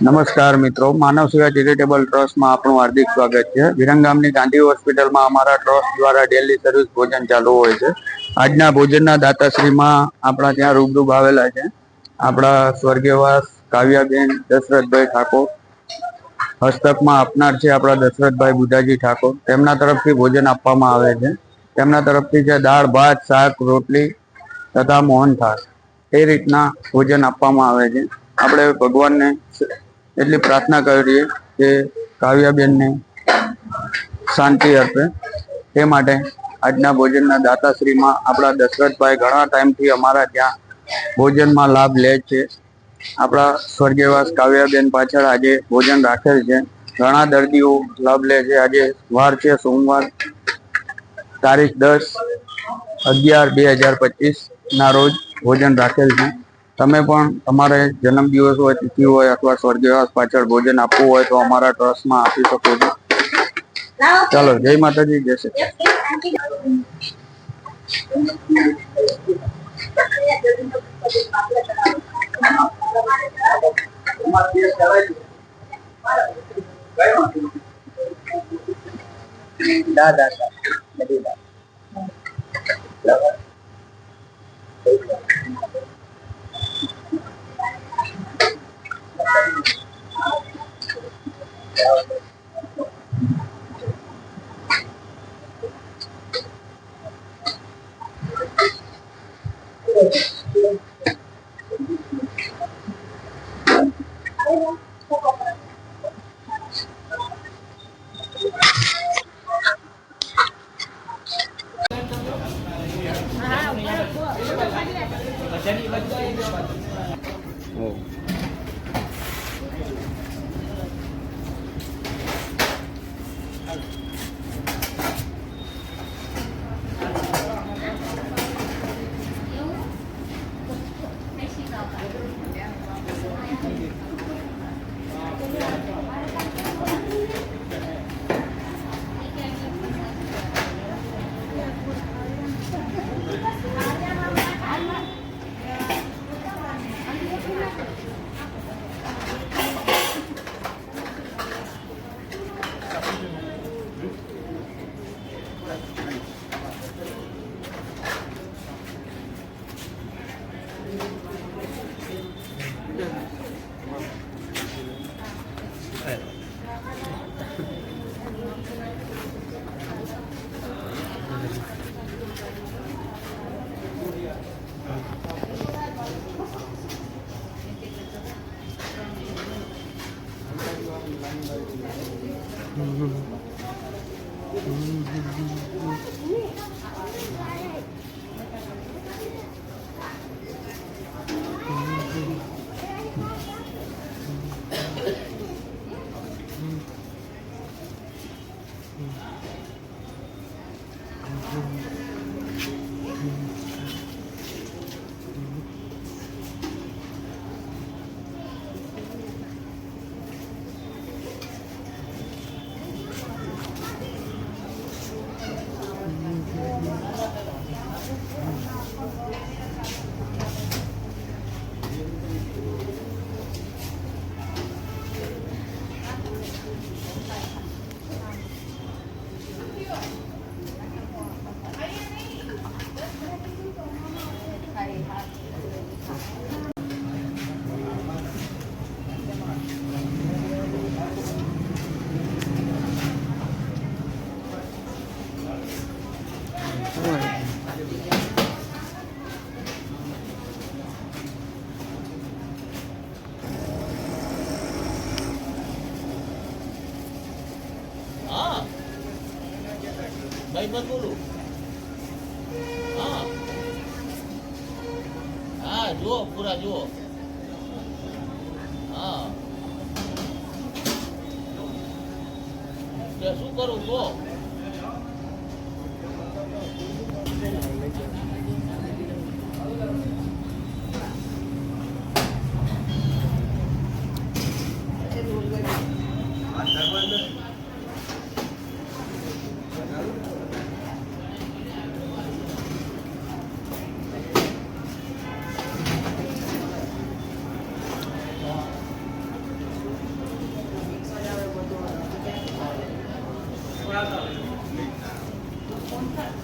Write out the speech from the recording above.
નમસ્કાર મિત્રો, માનવ સેવા ચેરિટેબલ ટ્રસ્ટમાં આપણું હાર્દિક સ્વાગત છે. વિરંગામની ગાંધી હોસ્પિટલમાં અમારા ટ્રસ્ટ દ્વારા ડેલી સર્વિસ ભોજન ચાલુ હોય છે. આજના ભોજનના દાતાશ્રીમાં આપણા ત્યાં રૂબરૂ આવેલા છે. આપણા સ્વર્ગીયવાસ કાવ્યાબેન દશરથભાઈ ઠાકોર હસ્તકમાં આપનાર છે આપણા દશરથભાઈ બુધાજી ઠાકોર. તેમના તરફથી ભોજન આપવામાં આવે છે. તેમના તરફથી છે દાળ, ભાત, શાક, રોટલી તથા મોહનથાળ. એ રીતના ભોજન આપવામાં આવે છે. આપણે ભગવાનને એટલી પ્રાર્થના કરીએ કે કાવ્યાબેનને શાંતિ અર્પે તે માટે આજના ભોજનના દાતાશ્રીમાં આપણા દશરથભાઈ ઘણા ટાઈમથી અમારા ત્યાં ભોજનમાં લાભ લે છે. આપણા સ્વર્ગીયવાસ કાવ્યાબેન પાછળ આજે ભોજન રાખેલ છે. ઘણા દર્દીઓ લાભ લે છે. આજે વાર છે, સોમવાર, તારીખ દસ, અગિયાર બે હજાર પચીસ ના રોજ ભોજન રાખેલ છે. તમે પણ તમારે જન્મદિવસ હોય તિથિ હોય અથવા સ્વર્ગવાસ પાછળ ભોજન આપવું હોય તો અમારા ટ્રસ્ટમાં આપી શકો છો ચાલો જય માતાજી જય Shri Thank you. Mm-hmm. Mm-hmm. Junior. ભાઈ બોલું. હા. હા જુઓ પૂરા જુઓ. હા. શું કરું જુઓ. Thank you.